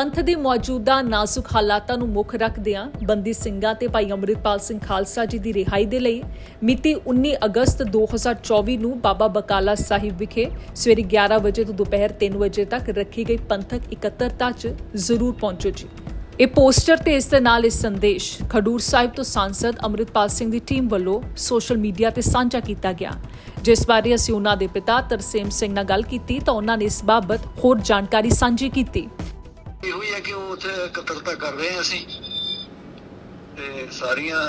ਪੰਥ ਦੇ ਮੌਜੂਦਾ ਨਾਜ਼ੁਕ ਹਾਲਾਤਾਂ ਨੂੰ ਮੁੱਖ ਰੱਖਦਿਆਂ ਬੰਦੀ ਸਿੰਘਾਂ ਤੇ ਭਾਈ ਅੰਮ੍ਰਿਤਪਾਲ ਸਿੰਘ ਖਾਲਸਾ ਜੀ ਦੀ ਰਿਹਾਈ ਦੇ ਲਈ ਮਿਤੀ 19 ਅਗਸਤ 2024 ਨੂੰ ਬਾਬਾ ਬਕਾਲਾ ਸਾਹਿਬ ਵਿਖੇ ਸਵੇਰੇ 11 ਵਜੇ ਤੋਂ ਦੁਪਹਿਰ 3 ਵਜੇ ਤੱਕ ਰੱਖੀ ਗਈ ਪੰਥਕ ਇਕੱਤਰਤਾ 'ਚ ਜ਼ਰੂਰ ਪਹੁੰਚੋ ਜੀ। ਇਹ ਪੋਸਟਰ ਤੇ ਇਸ ਦੇ ਨਾਲ ਇਹ ਸੰਦੇਸ਼, ਖਡੂਰ ਸਾਹਿਬ ਤੋਂ ਸਾਂਸਦ ਅੰਮ੍ਰਿਤਪਾਲ ਸਿੰਘ ਦੀ ਟੀਮ ਵੱਲੋਂ ਸੋਸ਼ਲ ਮੀਡੀਆ ਤੇ ਸਾਂਝਾ ਕੀਤਾ ਗਿਆ। ਜਿਸ ਬਾਰੇ ਅਸੀਂ ਉਹਨਾਂ ਦੇ ਪਿਤਾ ਤਰਸੇਮ ਸਿੰਘ ਨਾਲ ਗੱਲ ਕੀਤੀ ਤਾਂ ਉਹਨਾਂ ਨੇ ਇਸ ਬਾਬਤ ਹੋਰ ਜਾਣਕਾਰੀ ਸਾਂਝੀ ਕੀਤੀ। ਇਹੋ ਹੀ ਹੈ ਕਿ ਉਹ ਉੱਥੇ ਇਕੱਤਰਤਾ ਕਰ ਰਹੇ ਹਾਂ ਅਸੀਂ। ਤੇ ਸਾਰੀਆਂ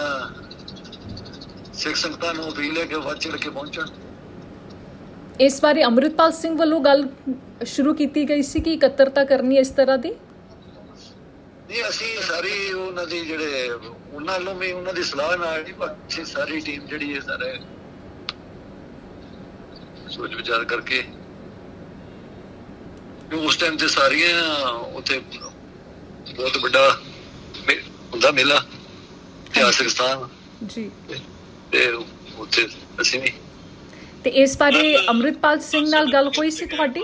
ਸਿੱਖ ਸੰਗਤਾਂ ਨੂੰ ਅਪੀਲ ਹੈ ਕਿ ਵੱਧ ਚੜ ਕੇ ਪਹੁੰਚਣ। ਇਸ ਬਾਰੇ ਅੰਮ੍ਰਿਤਪਾਲ ਸਿੰਘ ਵੱਲੋਂ ਗੱਲ ਸ਼ੁਰੂ ਕੀਤੀ ਗਈ ਸੀ ਕਿ ਇਕੱਤਰਤਾ ਕਰਨੀ ਇਸ ਤਰ੍ਹਾਂ ਦੀ? ਨਹੀਂ ਅਸੀਂ ਸਾਰੀ ਉਹਨਾਂ ਦੀ ਜਿਹੜੇ ਉਹਨਾਂ ਵੱਲੋਂ ਵੀ ਉਹਨਾਂ ਦੀ ਸਲਾਹ ਨਾਲ ਜੀ ਬਾਕੀ ਸਾਰੀ ਟੀਮ ਜਿਹੜੀ ਹੈ ਸਾਰੇ ਸੋਚ ਵਿਚਾਰ ਕਰਕੇ ਉਸ ਟਾਈਮ ਤੇ ਸਾਰੀਆਂ ਉੱਥੇ ਬਹੁਤ ਵੱਡਾ ਹੁੰਦਾ ਮੇਲਾ ਇਤਿਹਾਸਕ ਸਥਾਨ। ਜੀ। ਤੇ ਉੱਥੇ ਅਸੀਂ ਵੀ ਤੇ ਇਸ ਬਾਰੇ ਅੰਮ੍ਰਿਤਪਾਲ ਸਿੰਘ ਨਾਲ ਗੱਲ ਹੋਈ ਸੀ ਤੁਹਾਡੀ?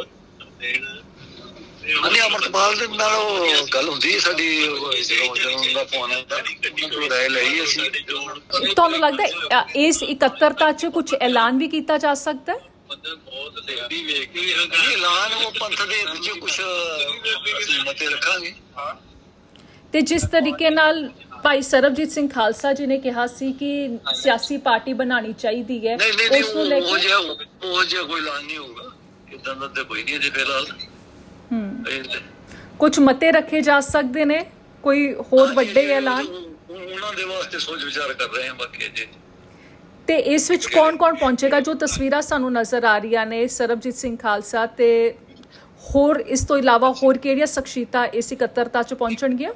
ਅਨੇ ਅਮਰਪਾਲ ਦੇ ਨਾਲ ਉਹ ਗੱਲ ਹੁੰਦੀ ਹੈ ਸਾਡੀ ਜਦੋਂ ਦਾ ਫੋਨ ਆਇਆ ਉਹਨਾਂ ਰਾਏ ਲਈ ਅਸੀਂ। ਤੁਹਾਨੂੰ ਲੱਗਦਾ ਇਸ ਇਕੱਤਰਤਾ 'ਚ ਕੁਝ ਐਲਾਨ ਵੀ ਕੀਤਾ ਜਾ ਸਕਦਾ ਹੈ? ਇਹ ਐਲਾਨ ਉਹ ਪੰਥ ਦੇ ਵਿੱਚ ਕੁਝ ਅਸੀਂ ਮਤੇ ਰੱਖਾਂਗੇ। ਤੇ ਜਿਸ ਤਰੀਕੇ ਨਾਲ ਭਾਈ ਸਰਬਜੀਤ ਸਿੰਘ ਖਾਲਸਾ ਜੀ ਨੇ ਕਿਹਾ ਸੀ ਕਿ ਸਿਆਸੀ ਪਾਰਟੀ ਬਣਾਉਣੀ ਚਾਹੀਦੀ ਹੈ ਉਸ ਨੂੰ ਲੈ ਨਹੀਂ ਉਹ ਕੇ ਜਿਹਾ ਉਹ ਜਿਹਾ ਕੋਈ ਐਲਾਨ ਨਹੀਂ ਹੋਊਗਾ। ਇਦਾਂ ਦਾ ਤੇ ਕੋਈ ਨਹੀਂ ਜੇ ਫਿਲਹਾਲ। ਹੂੰ। ਕੁਝ ਮਤੇ ਰੱਖੇ ਜਾ ਸਕਦੇ ਨੇ ਕੋਈ ਹੋਰ ਵੱਡੇ ਐਲਾਨ? ਉਹ- ਉਹਨਾਂ ਦੇ ਵਾਸਤੇ ਸੋਚ ਵਿਚਾਰ ਕਰ ਰਹੇ ਹਾਂ ਬਾਕੀ ਜੇ ਤੇ ਇਸ ਵਿੱਚ ਕੌਣ-ਕੌਣ ਪਹੁੰਚੇਗਾ? ਜੋ ਤਸਵੀਰਾਂ ਸਾਨੂੰ ਨਜ਼ਰ ਆ ਰਹੀਆਂ ਨੇ, ਸਰਬਜੀਤ ਸਿੰਘ ਖਾਲਸਾ ਤੇ ਹੋਰ ਇਸ ਤੋਂ ਇਲਾਵਾ ਹੋਰ ਕਿਹੜੀਆਂ ਸ਼ਖਸੀਅਤਾਂ ਇਸ ਇਕੱਤਰਤਾ 'ਚ ਪਹੁੰਚਣਗੀਆਂ?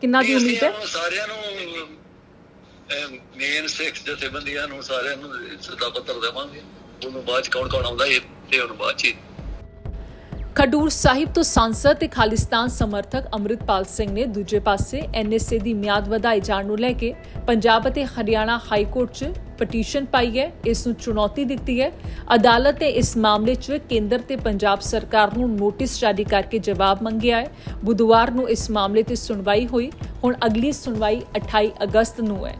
ਕਿੰਨਾ ਦੀ ਉਮੀਦ ਹੈ? ਸਾਰਿਆਂ ਨੂੰ ਮੇਨ ਸਿੱਖ ਜਥੇਬੰਦੀਆਂ ਨੂੰ ਸਾਰਿਆਂ ਨੂੰ ਸਦਾ ਪੱਤਰ ਦੇਵਾਂਗੇ। ਉਹਨੂੰ ਬਾਅਦ ਚ ਕੌਣ ਕੌਣ ਆਉਂਦਾ, ਇਹ ਤੇ ਉਹਨੂੰ ਬਾਅਦ ਚ ਹੀ ਖਡੂਰ ਸਾਹਿਬ ਤੋਂ ਸਾਂਸਦ ਤੇ ਖਾਲਿਸਤਾਨ ਸਮਰਥਕ ਅੰਮ੍ਰਿਤਪਾਲ ਸਿੰਘ ਨੇ ਦੂਜੇ ਪਾਸੇ ਐਨਐਸਏ ਦੀ ਮਿਆਦ ਵਧਾਈ ਜਾਣ ਨੂੰ ਲੈ ਕੇ ਪੰਜਾਬ ਅਤੇ ਹਰਿਆਣਾ ਹਾਈ ਕੋਰਟ 'ਚ ਪਟੀਸ਼ਨ ਪਾਈ ਹੈ। ਇਸ ਨੂੰ ਚੁਣੌਤੀ ਦਿੱਤੀ ਹੈ। ਅਦਾਲਤ ਨੇ ਇਸ ਮਾਮਲੇ 'ਚ ਕੇਂਦਰ ਤੇ ਪੰਜਾਬ ਸਰਕਾਰ ਨੂੰ ਨੋਟਿਸ ਜਾਰੀ ਕਰਕੇ ਜਵਾਬ ਮੰਗਿਆ ਹੈ। ਬੁੱਧਵਾਰ ਨੂੰ ਇਸ ਮਾਮਲੇ ਤੇ ਸੁਣਵਾਈ ਹੋਈ। ਹੁਣ ਅਗਲੀ ਸੁਣਵਾਈ 28 ਅਗਸਤ ਨੂੰ ਹੈ।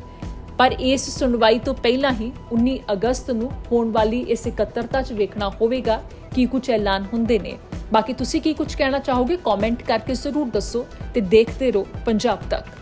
ਪਰ ਇਸ ਸੁਣਵਾਈ ਤੋਂ ਪਹਿਲਾਂ ਹੀ 19 ਅਗਸਤ ਨੂੰ ਹੋਣ ਵਾਲੀ ਇਸ ਇਕੱਤਰਤਾ 'ਚ ਵੇਖਣਾ ਹੋਵੇਗਾ ਕੀ ਕੁਝ ਐਲਾਨ ਹੁੰਦੇ ਨੇ। ਬਾਕੀ ਤੁਸੀਂ ਕੀ ਕੁਝ ਕਹਿਣਾ ਚਾਹੋਗੇ ਕਮੈਂਟ ਕਰਕੇ ਜ਼ਰੂਰ ਦੱਸੋ ਤੇ ਦੇਖਦੇ ਰਹੋ ਪੰਜਾਬ ਤੱਕ।